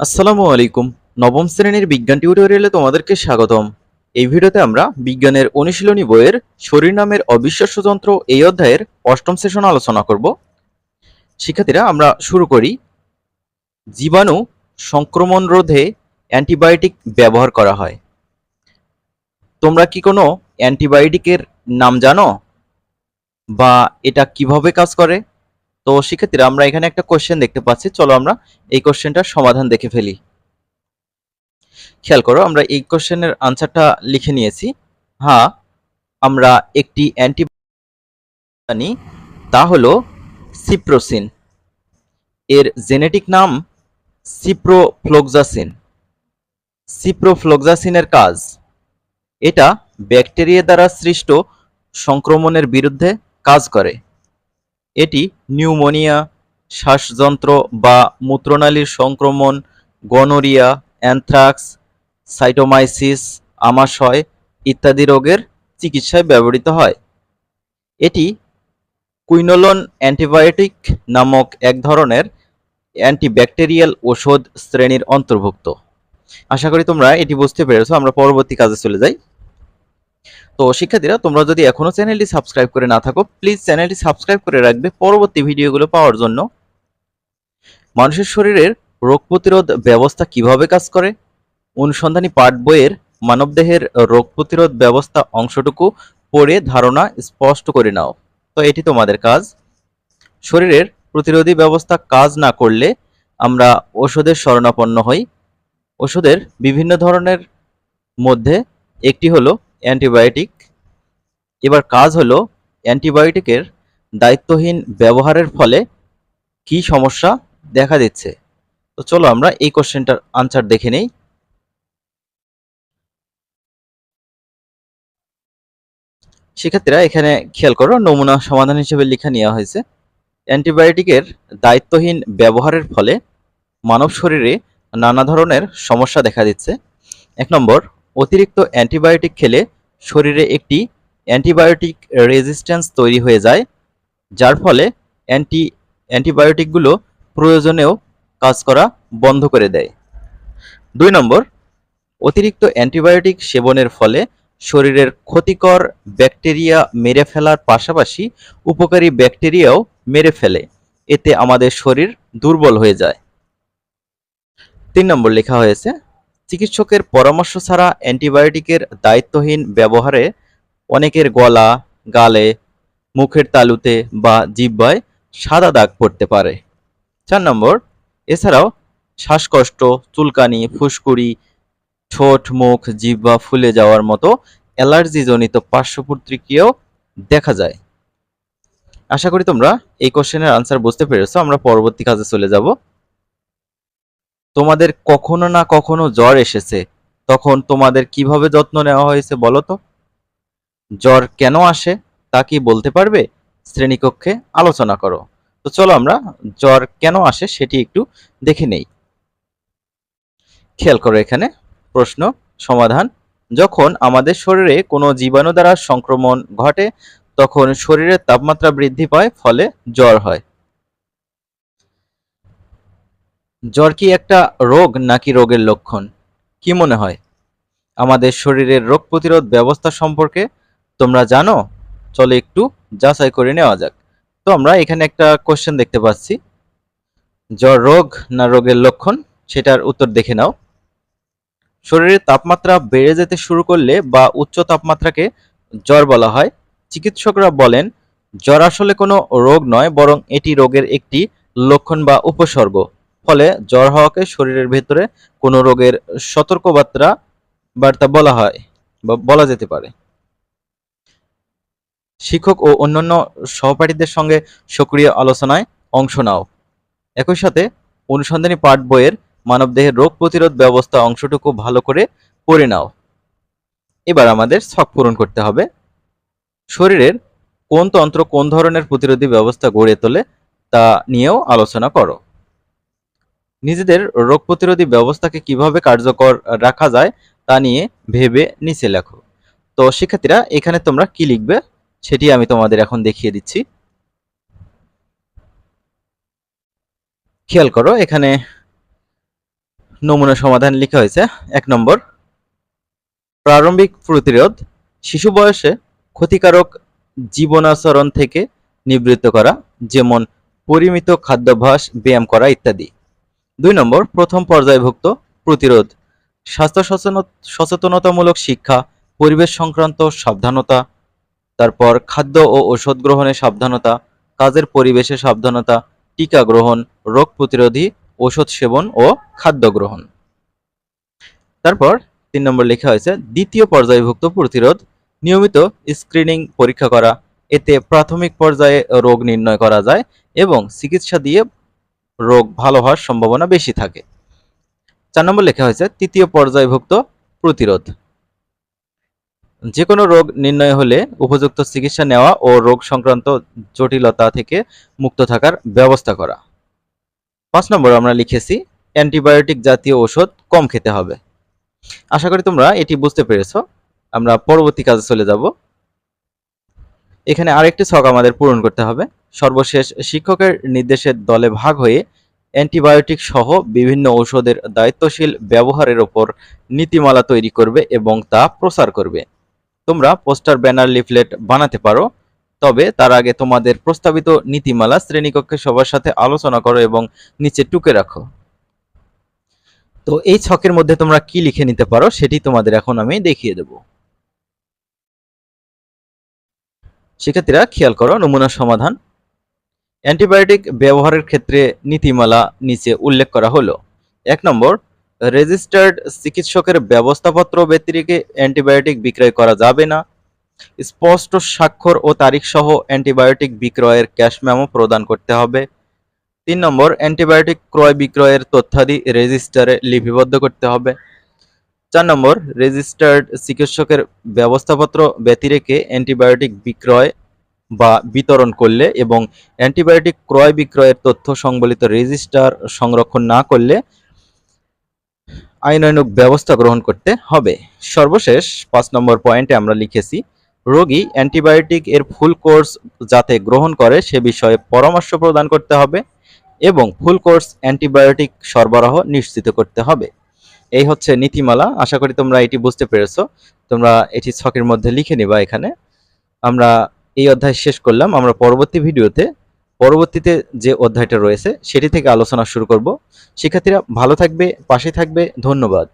আসসালামু আলাইকুম। নবম শ্রেণির বিজ্ঞান টিউটোরিয়ালে তোমাদেরকে স্বাগতম। এই ভিডিওতে আমরা বিজ্ঞানের অনুশীলনী বইয়ের শরীর নামের অবিশ্বাস্য যন্ত্র এই অধ্যায়ের অষ্টম সেশন আলোচনা করব। শিক্ষার্থীরা, আমরা শুরু করি। জীবাণু সংক্রমণ রোধে অ্যান্টিবায়োটিক ব্যবহার করা হয়। তোমরা কি কোনো অ্যান্টিবায়োটিকের নাম জানো? বা এটা কীভাবে কাজ করে? তো শিক্ষার্থীরা, আমরা এখানে একটা কোশ্চেন দেখতে পাচ্ছি। চলো আমরা এই কোশ্চেনটার সমাধান দেখে ফেলি। খেয়াল করো, আমরা এই কোশ্চেনের আনসারটা লিখে নিয়েছি। হ্যাঁ আমরা একটি অ্যান্টি জানি তা হলো সিপ্রোসিন এর জেনেটিক নাম সিপ্রোফ্লোক্সাসিন সিপ্রোফ্লোক্সাসিনের কাজ, এটা ব্যাকটেরিয়া দ্বারা সৃষ্ট সংক্রমণের বিরুদ্ধে কাজ করে। এটি নিউমোনিয়া, শ্বাসযন্ত্র বা মূত্রনালীর সংক্রমণ, গনোরিয়া, অ্যানথ্রাক্স, সাইটোমাইসিস, আমাশয় ইত্যাদি রোগের চিকিৎসায় ব্যবহৃত হয়। এটি কুইনোলন অ্যান্টিবায়োটিক নামক এক ধরনের অ্যান্টিব্যাকটেরিয়াল ওষুধ শ্রেণির অন্তর্ভুক্ত। আশা করি তোমরা এটি বুঝতে পেরেছ। আমরা পরবর্তী কাজে চলে যাই। তো শিক্ষার্থীরা, তোমরা যদি এখনও চ্যানেলটি সাবস্ক্রাইব করে না থাকো প্লিজ চ্যানেলটি সাবস্ক্রাইব করে রাখবে পরবর্তী ভিডিওগুলো পাওয়ার জন্য। মানুষের শরীরের রোগ প্রতিরোধ ব্যবস্থা কীভাবে কাজ করে? অনুসন্ধানী পাঠ বইয়ের মানবদেহের রোগ প্রতিরোধ ব্যবস্থা অংশটুকু পড়ে ধারণা স্পষ্ট করে নাও। তো এটি তোমাদের কাজ। শরীরের প্রতিরোধী ব্যবস্থা কাজ না করলে আমরা ওষুধের শরণাপন্ন হই। ওষুধের বিভিন্ন ধরনের মধ্যে একটি হলো অ্যান্টিবায়োটিক। এবার কাজ হলো অ্যান্টিবায়োটিকের দায়িত্বহীন ব্যবহারের ফলে কি সমস্যা দেখা দিচ্ছে। তো চলো আমরা এই কোশ্চেনটার আনসার দেখে নেই। শিক্ষার্থীরা এখানে খেয়াল করো, নমুনা সমাধান হিসেবে লেখা নেওয়া হয়েছে। অ্যান্টিবায়োটিকের দায়িত্বহীন ব্যবহারের ফলে মানব শরীরে নানা ধরনের সমস্যা দেখা দিচ্ছে। এক নম্বর অতিরিক্ত অ্যান্টিবায়োটিক খেলে শরীরে একটি অ্যান্টিবায়োটিক রেজিস্ট্যান্স তৈরি হয়ে যায়, যার ফলে অ্যান্টি, অ্যান্টিবায়োটিকগুলো প্রয়োজনেও কাজ করা বন্ধ করে দেয়। দুই নম্বর, অতিরিক্ত অ্যান্টিবায়োটিক সেবনের ফলে শরীরের ক্ষতিকর ব্যাকটেরিয়া মেরে ফেলার পাশাপাশি উপকারী ব্যাকটেরিয়াও মেরে ফেলে। এতে আমাদের শরীর দুর্বল হয়ে যায়। তিন নম্বর লেখা হয়েছে চিকিৎসকের পরামর্শ ছাড়া অ্যান্টিবায়োটিকের দায়িত্বহীন ব্যবহারে অনেকের গলা, গালে, মুখের তালুতে বা জিহ্বায় সাদা দাগ পড়তে পারে। চার নম্বর, এছাড়াও শ্বাসকষ্ট, চুলকানি, ফুসকুড়ি, ঠোঁট, মুখ জিহ্বা ফুলে যাওয়ার মতো অ্যালার্জিজনিত পার্শ্ব প্রতিক্রিয়াও দেখা যায়। আশা করি তোমরা এই কোশ্চেনের আনসার বুঝতে পেরেছ। আমরা পরবর্তী কাজে চলে যাব। তোমাদের কখনো না কখনো জ্বর এসেছে। তখন তোমাদের কীভাবে যত্ন নেওয়া হয়েছে বলো তো? জ্বর কেন আসে তা কি বলতে পারবে? শ্রেণীকক্ষে আলোচনা করো। তো চলো আমরা জ্বর কেন আসে সেটি একটু দেখে নেই। খেয়াল করো এখানে, প্রশ্ন, সমাধান। যখন আমাদের শরীরে কোনো জীবাণু দ্বারা সংক্রমণ ঘটে, তখন শরীরের তাপমাত্রা বৃদ্ধি পায়, ফলে জ্বর হয়। জ্বর কি একটা রোগ নাকি রোগের লক্ষণ? কি মনে হয়? আমাদের শরীরের রোগ প্রতিরোধ ব্যবস্থা সম্পর্কে তোমরা জানো? চলো একটু যাচাই করে নেওয়া যাক। তো আমরা এখানে একটা কোশ্চেন দেখতে পাচ্ছি। জ্বর রোগ না রোগের লক্ষণ? সেটার উত্তর দেখে নাও। শরীরের তাপমাত্রা বেড়ে যেতে শুরু করলে বা উচ্চ তাপমাত্রাকে জ্বর বলা হয়। চিকিৎসকরা বলেন, জ্বর আসলে কোনো রোগ নয়, বরং এটি রোগের একটি লক্ষণ বা উপসর্গ। ফলে জ্বর হওয়াকে শরীরের ভেতরে কোনো রোগের সতর্কবার্তা বার্তা বলা হয় বা বলা যেতে পারে। শিক্ষক ও অন্যান্য সহপাঠীদের সঙ্গে সক্রিয় আলোচনায় অংশ নাও। একই সাথে অনুসন্ধানী পাঠ বইয়ের মানবদেহের রোগ প্রতিরোধ ব্যবস্থা অংশটুকু ভালো করে পড়ে নাও। এবার আমাদের ছক পূরণ করতে হবে। শরীরের কোন তন্ত্র কোন ধরনের প্রতিরোধী ব্যবস্থা গড়ে তোলে তা নিয়েও আলোচনা করো। নিজেদের রোগ প্রতিরোধী ব্যবস্থাকে কীভাবে কার্যকর রাখা যায় তা নিয়ে ভেবে নিচে লেখো। তো শিক্ষার্থীরা, এখানে তোমরা কি লিখবে সেটি আমি তোমাদের এখন দেখিয়ে দিচ্ছি। খেয়াল করো, এখানে নমুনা সমাধান লেখা হয়েছে। এক নম্বর, প্রারম্ভিক প্রতিরোধ শিশু বয়সে ক্ষতিকারক জীবনাচরণ থেকে নিবৃত্ত করা, যেমন পরিমিত খাদ্যাভ্যাস, ব্যায়াম করা ইত্যাদি। দুই নম্বর, প্রথম পর্যায়ভুক্ত প্রতিরোধ। স্বাস্থ্য সচেতন- সচেতনতামূলক শিক্ষা, পরিবেশ সংক্রান্ত সাবধানতা, তারপর খাদ্য ও ঔষধ গ্রহণে সাবধানতা, কাজের পরিবেশে সাবধানতা, টিকা গ্রহণ, রোগ প্রতিরোধী ওষুধ সেবন ও খাদ্য গ্রহণ। তারপর তিন নম্বর লেখা হয়েছে, দ্বিতীয় পর্যায়ভুক্ত প্রতিরোধ, নিয়মিত স্ক্রিনিং পরীক্ষা করা, এতে প্রাথমিক পর্যায়ে রোগ নির্ণয় করা যায় এবং চিকিৎসা দিয়ে রোগ ভালো হওয়ার সম্ভাবনা বেশি থাকে। চার নম্বর লেখা হয়েছে, তৃতীয় পর্যায়ভুক্ত প্রতিরোধ। যে কোনো রোগ নির্ণয় হলে উপযুক্ত চিকিৎসা নেওয়া ও রোগ সংক্রান্ত জটিলতা থেকে মুক্ত থাকার ব্যবস্থা করা। পাঁচ নম্বর আমরা লিখেছি, অ্যান্টিবায়োটিক জাতীয় ওষুধ কম খেতে হবে। আশা করি তোমরা এটি বুঝতে পেরেছ। আমরা পরবর্তী কাজে চলে যাব। এখানে আরেকটি ছক আমাদের পূরণ করতে হবে। সর্বশেষ শিক্ষকের নির্দেশের দলে ভাগ হয়ে অ্যান্টিবায়োটিক সহ বিভিন্ন ঔষধের দায়িত্বশীল ব্যবহারের ওপর নীতিমালা তৈরি করবে এবং তা প্রচার করবে। তোমরা পোস্টার, ব্যানার, লিফলেট বানাতে পারো, তবে তার আগে তোমাদের প্রস্তাবিত নীতিমালা শ্রেণীকক্ষে সবার সাথে আলোচনা করো এবং নিচে টুকে রাখো। তো এই ছকের মধ্যে তোমরা কি লিখে নিতে পারো সেটি তোমাদের এখন আমি দেখিয়ে দেব। শিক্ষার্থীরা খেয়াল করো, নমুনা সমাধান। অ্যান্টিবায়োটিক ব্যবহারের ক্ষেত্রে নীতিমালা নিচে উল্লেখ করা হলো। এক নম্বর, রেজিস্টার্ড চিকিৎসকের ব্যবস্থাপত্র ব্যতিরেকে অ্যান্টিবায়োটিক বিক্রয় করা যাবে না। স্পষ্ট স্বাক্ষর ও তারিখ সহ অ্যান্টিবায়োটিক বিক্রয়ের ক্যাশ মেমো প্রদান করতে হবে। তিন নম্বর, অ্যান্টিবায়োটিক ক্রয় বিক্রয়ের তথ্যাদি রেজিস্টারে লিপিবদ্ধ করতে হবে। চার নম্বর রেজিস্টার্ড চিকিৎসকের ব্যবস্থাপত্র ব্যতিরেকে অ্যান্টিবায়োটিক বিক্রয় বা বিতরণ করলে এবং অ্যান্টিবায়োটিক ক্রয় বিক্রয়ের তথ্য সংবলিত রেজিস্টার সংরক্ষণ না করলে আইনানুগ ব্যবস্থা গ্রহণ করতে হবে। সর্বশেষ পাঁচ নম্বর পয়েন্টে আমরা লিখেছি, রোগী অ্যান্টিবায়োটিক এর ফুল কোর্স যাতে গ্রহণ করে সে বিষয়ে পরামর্শ প্রদান করতে হবে এবং ফুল কোর্স অ্যান্টিবায়োটিক সরবরাহ নিশ্চিত করতে হবে। এই হচ্ছে নীতিমালা। আশা করি তোমরা এটি বুঝতে পেরেছ। তোমরা এটি ছকের মধ্যে লিখে নিবা এখানে। আমরা এই অধ্যায় শেষ করলাম। আমরা পরবর্তী ভিডিওতে, পরবর্তীতে যে অধ্যায়টা রয়েছে, সেটি থেকে আলোচনা শুরু করব। শিক্ষার্থীরা ভালো থাকবে, পাশে থাকবে। ধন্যবাদ।